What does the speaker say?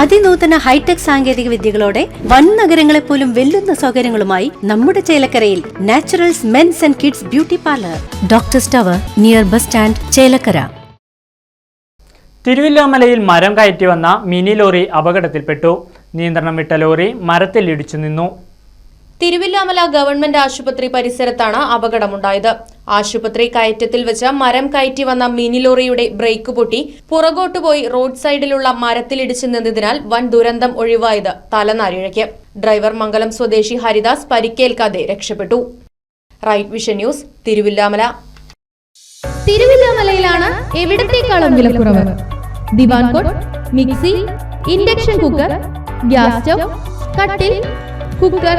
അതിനൂതന hi tech സാങ്കേതിക വിദ്യകളോടെ വൻ നഗരങ്ങളെ പോലും വെല്ലുന്ന സൗകര്യങ്ങളുമായി നമ്മുടെ ചേലക്കരയിൽ Naturals men's and kids beauty parlour. Doctor tower near bus stand Chelakkara. തിരുവില്ലാമലയിൽ മരം കയറ്റി വന്ന മിനി ലോറി അപകടത്തിൽപ്പെട്ടു. നിയന്ത്രണം വിട്ട ലോറി മരത്തിൽ ഇടിച്ചു നിന്നു. തിരുവില്ലാമല ഗവൺമെന്റ് ആശുപത്രി പരിസരത്താണ് അപകടമുണ്ടായത്. ആശുപത്രി കയറ്റത്തിൽ വെച്ച് മരം കയറ്റി വന്ന മിനി ലോറിയുടെ ബ്രേക്ക് പൊട്ടി പുറകോട്ട് പോയി റോഡ് സൈഡിലുള്ള മരത്തിലിടിച്ചു നിന്നതിനാൽ വൻ ദുരന്തം ഒഴിവായത് തലനാരിഴയ്ക്ക്. ഡ്രൈവർ മംഗലം സ്വദേശി ഹരിദാസ് പരിക്കേൽക്കാതെ രക്ഷപ്പെട്ടു. Right Vision News Thiruvilwamala. തിരുവില്ലാമലയിലാണ് എവിടത്തേക്കാളും വിലക്കുറവ്? Diwan cot mixie induction cooker gas stove കട്ടിൽ കുക്കർ